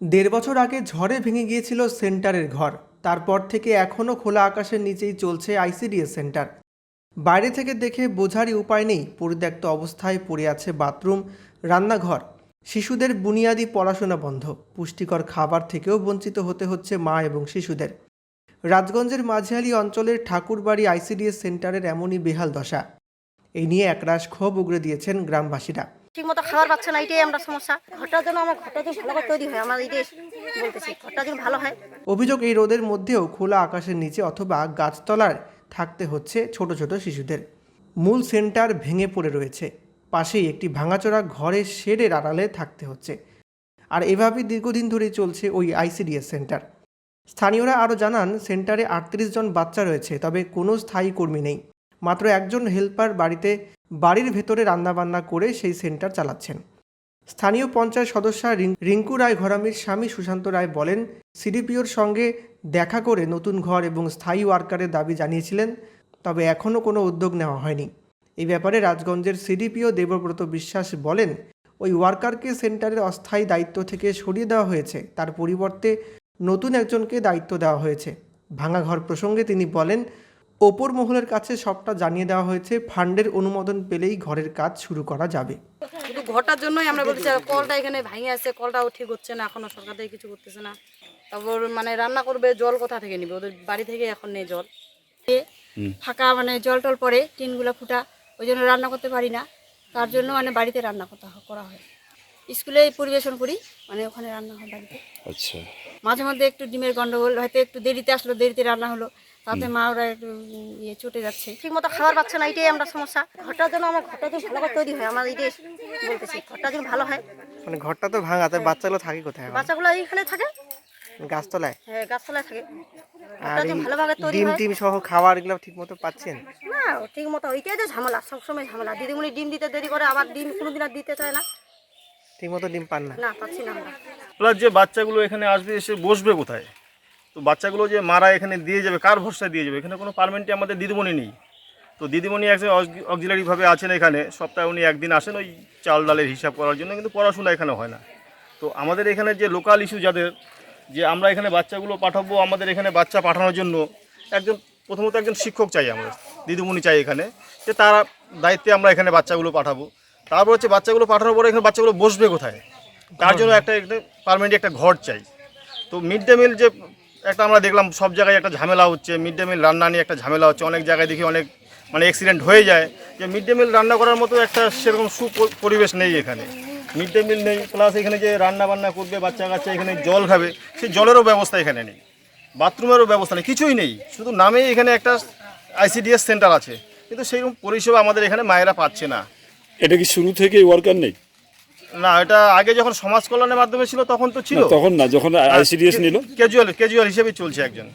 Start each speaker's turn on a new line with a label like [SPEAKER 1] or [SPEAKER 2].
[SPEAKER 1] দেড় বছর আগে ঝড়ে ভেঙে গিয়েছিল সেন্টারের ঘর। তারপর থেকে এখনও খোলা আকাশের নিচেই চলছে আইসিডিএস সেন্টার। বাইরে থেকে দেখে বোঝারই উপায় নেই পরিত্যক্ত অবস্থায় পড়ে আছে বাথরুম, রান্নাঘর। শিশুদের বুনিয়াদি পড়াশোনা বন্ধ। পুষ্টিকর খাবার থেকেও বঞ্চিত হতে হচ্ছে মা এবং শিশুদের। রাজগঞ্জের মাঝিয়ালি অঞ্চলের ঠাকুরবাড়ি আইসিডিএস সেন্টারের এমনই বেহাল দশা। এই নিয়ে একরাশ ক্ষোভ উগড়ে দিয়েছেন গ্রামবাসীরা।
[SPEAKER 2] ঠিক মতো খাবার পাচ্ছে না, এটাই আমরা সমস্যা। ঘরটার জন্য আমার ঘরটা যদি ভালো তৈরি হয়, আমার এটাই বলতেছি, ঘরটা যদি ভালো হয়।
[SPEAKER 1] অভিযোগ এই রোদের মধ্যেও খোলা আকাশের নিচে অথবা গাছতলায় থাকতে হচ্ছে ছোট ছোট শিশুদের। মূল সেন্টার ভেঙে পড়ে রয়েছে, পাশেই একটি ভাঙাচোরা ঘরে শেডের আড়ালে থাকতে হচ্ছে। আর এভাবেই দীর্ঘদিন ধরেই চলছে ওই আইসিডিএস সেন্টার। স্থানীয়রা আরও জানান, সেন্টারে আটত্রিশ জন বাচ্চা রয়েছে, তবে কোনো স্থায়ী কর্মী নেই। মাত্র একজন হেল্পার বাড়িতে বাড়ির ভেতরে রান্নাবান্না করে সেই সেন্টার চালাচ্ছেন। স্থানীয় পঞ্চায়েত সদস্য রিঙ্কু রায় ঘরামির স্বামী সুশান্ত রায় বলেন, সিডিপিওর সঙ্গে দেখা করে নতুন ঘর এবং স্থায়ী ওয়ার্কারের দাবি জানিয়েছিলেন, তবে এখনও কোনো উদ্যোগ নেওয়া হয়নি। এই ব্যাপারে রাজগঞ্জের সিডিপিও দেবব্রত বিশ্বাস বলেন, ওই ওয়ার্কারকে সেন্টারের অস্থায়ী দায়িত্ব থেকে সরিয়ে দেওয়া হয়েছে। তার পরিবর্তে নতুন একজনকে দায়িত্ব দেওয়া হয়েছে। ভাঙা ঘর প্রসঙ্গে তিনি বলেন ওপর মহলের কাছে সবটা জানিয়ে দেওয়া হয়েছে ফান্ডের অনুমোদন পেলেই ঘরের কাজ শুরু করা যাবে।
[SPEAKER 3] শুধু ঘরটার জন্যই আমরা বলছি কলটা এখানে ভাঙে আছে কলটাও ঠিক হচ্ছে না এখনও সরকার থেকে কিছু করতেছে না। তারপর মানে রান্না করবে জল কোথা থেকে নিবে? ওদের বাড়ি থেকে এখন নেই জল।
[SPEAKER 4] ফাঁকা মানে জল টল পড়ে টিনগুলো ফুটা ওই জন্য রান্না করতে পারি না। তার জন্য মানে বাড়িতে রান্না করতে করা হয়। স্কুলে পরিবেশন করি মানে ওখানে রান্না হয় বাড়িতে।
[SPEAKER 5] আচ্ছা।
[SPEAKER 4] মাঝে মধ্যে একটু ডিমের গন্ডগোল হয়তো একটু দেরিতে আসলো দেরিতে রান্না হলো তাতে মা ওরা একটু ইয়ে চটে যাচ্ছে।
[SPEAKER 2] ঠিক মতো খাবার পাচ্ছে না এটাই আমরা সমস্যা। ঘরটার জন্য আমার ঘরটা যদি ভালো করে তৈরি হয় আমার এটাই বলতেছি ঘরটা যদি ভালো হয়।
[SPEAKER 1] মানে ঘরটা তো ভাঙা তাই বাচ্চাগুলো থাকে কোথায় এখন?
[SPEAKER 2] বাচ্চাগুলো এইখানে থাকে?
[SPEAKER 1] গাছতলায়?
[SPEAKER 2] হ্যাঁ গাছতলায় থাকে।
[SPEAKER 1] আর
[SPEAKER 2] ঘরটা যদি ভালোভাবে তৈরি
[SPEAKER 1] ডিম
[SPEAKER 2] হয়।
[SPEAKER 1] টিম সহ খাবার এগুলো ঠিক মতো পাচ্ছেন?
[SPEAKER 2] না ঠিক মতো ওইটাই তো ঝামেলা সবসময় ঝামেলা। দিদিমণি ডিম দিতে দেরি করে আবার ডিম কোনোদিন আর দিতে চায় না।
[SPEAKER 1] ঠিক মতো ডিম পান না।
[SPEAKER 2] না পাচ্ছি না আমরা।
[SPEAKER 5] প্লাস যে বাচ্চাগুলো এখানে আসবে এসে বসবে কোথায়? তো বাচ্চাগুলো যে মারা এখানে দিয়ে যাবে কার ভরসা দিয়ে যাবে? এখানে কোনো পারমেন্টে আমাদের দিদিমণি নেই। তো দিদিমণি একজন অক্সিলারিভাবে আছেন এখানে। সপ্তাহে উনি একদিন আসেন ওই চাল ডালের হিসাব করার জন্য কিন্তু পড়াশোনা এখানে হয় না। তো আমাদের এখানে যে লোকাল ইস্যু যাদের যে আমরা এখানে বাচ্চাগুলো পাঠাবো আমাদের এখানে বাচ্চা পাঠানোর জন্য একজন প্রথমত একজন শিক্ষক চাই আমরা দিদিমণি চাই এখানে যে তারা দায়িত্বে আমরা এখানে বাচ্চাগুলো পাঠাবো। তারপর হচ্ছে বাচ্চাগুলো পাঠানোর পরে এখানে বাচ্চাগুলো বসবে কোথায়? তার জন্য একটা পারমানেন্ট একটা ঘর চাই। তো মিড ডে মিল যে একটা আমরা দেখলাম, সব জায়গায় একটা ঝামেলা হচ্ছে। মিড ডে মিল রান্না নিয়ে একটা ঝামেলা হচ্ছে। অনেক জায়গায় দেখি অনেক মানে অ্যাক্সিডেন্ট হয়ে যায়। যে মিড ডে মিল রান্না করার মতো একটা সেরকম সু পরিবেশ নেই এখানে। মিড ডে মিল নেই প্লাস এখানে যে রান্না বান্না করবে, বাচ্চা কাচ্চা এখানে জল খাবে, সেই জলেরও ব্যবস্থা এখানে নেই। বাথরুমেরও ব্যবস্থা নেই, কিছুই নেই। শুধু নামেই এখানে একটা আইসিডিএস সেন্টার আছে। কিন্তু সেইরকম পরিষেবা আমাদের এখানে মায়েরা পাচ্ছে না।
[SPEAKER 6] এটা কি শুরু থেকে ওয়ার্কার নেই?
[SPEAKER 5] না এটা আগে যখন সমাজ কল্যাণের মাধ্যমে ছিল তখন তো ছিল।
[SPEAKER 6] তখন না যখন আইসিডিএস নিল।
[SPEAKER 5] ক্যাজুয়াল ক্যাজুয়াল হিসেবে চলছে একজন।